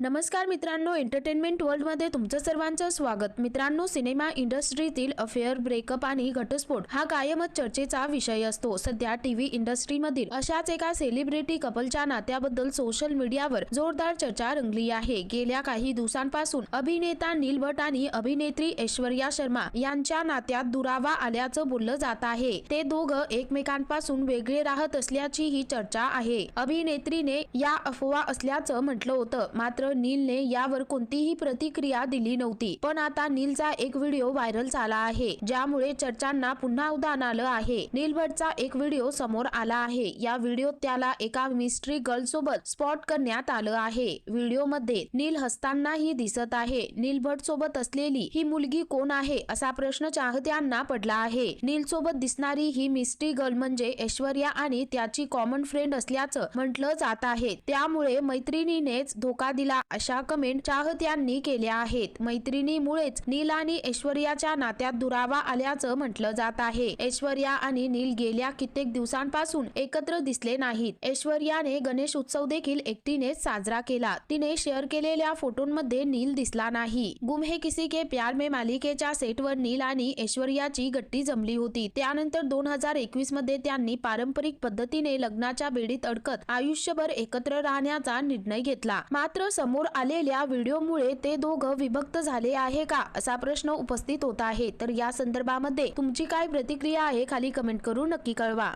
नमस्कार मित्रांनो एंटरटेनमेंट वर्ल्डमध्ये तुमचं सर्वांचं स्वागत. मित्रांनो सिनेमा इंडस्ट्रीतील अफेअर ब्रेकअप आणि घटस्फोट हा कायमच चर्चेचा विषय असतो. सध्या टीव्ही इंडस्ट्रीमधील अशाच एका सेलिब्रिटी कपलच्या नात्याबद्दल सोशल मीडियावर जोरदार चर्चा रंगली आहे. गेल्या काही दिवसांपासून अभिनेता नील भट आणि अभिनेत्री ऐश्वर्या शर्मा यांच्या नात्यात दुरावा आल्याचं बोललं जात आहे. ते दोघं एकमेकांपासून वेगळे राहत असल्याची ही चर्चा आहे. अभिनेत्रीने या अफवा असल्याचं म्हटलं होतं. मात्र नीलने यावर कोणतीही प्रतिक्रिया दिली नव्हती. पण आता नीलचा एक व्हिडिओ व्हायरल झाला आहे ज्यामुळे चर्चांना पुन्हा उदाहरण आलं आहे. नील भटचा एक व्हिडिओ समोर आला आहे. या व्हिडिओत त्याला एका मिस्ट्री गर्ल सोबत स्पॉट करण्यात आलं आहे. व्हिडिओमध्ये नील हसतानाही दिसत आहे. नील भट सोबत असलेली ही मुलगी कोण आहे असा प्रश्न चाहत्यांना पडला आहे. नील सोबत दिसणारी ही मिस्ट्री गर्ल म्हणजे ऐश्वर्या आणि त्याची कॉमन फ्रेंड असल्याचं म्हटलं जात आहे. त्यामुळे मैत्रिणीनेच धोका दिला अशा कमेंट चाहत्यांनी केल्या आहेत. मैत्रिणीमुळेच नील आणि ऐश्वर्याच्या नात्यात दुरावा आल्याचं म्हटलं जात आहे. ऐश्वर्या आणि नील गेल्या कित्येक दिवसांपासून एकत्र दिसले नाहीत. ऐश्वर्याने गणेश उत्सव देखील एकटीनेच साजरा केला. तिने शेअर केलेल्या फोटोंमध्ये नील दिसला नाही. गुम हे किसी के प्यार में मालिकेच्या सेटवर नील आणि ऐश्वर्याची गट्टी जमली होती. त्यानंतर दोन हजार एकवीसमध्ये त्यांनी पारंपरिक पद्धतीने लग्नाच्या बेडीत अडकत आयुष्यभर एकत्र राहण्याचा निर्णय घेतला. मात्र समोर आलेल्या व्हिडिओमुळे ते दोघं विभक्त झाले आहे का असा प्रश्न उपस्थित होत आहे. तर या संदर्भामध्ये तुमची काय प्रतिक्रिया आहे खाली कमेंट करून नक्की कळवा.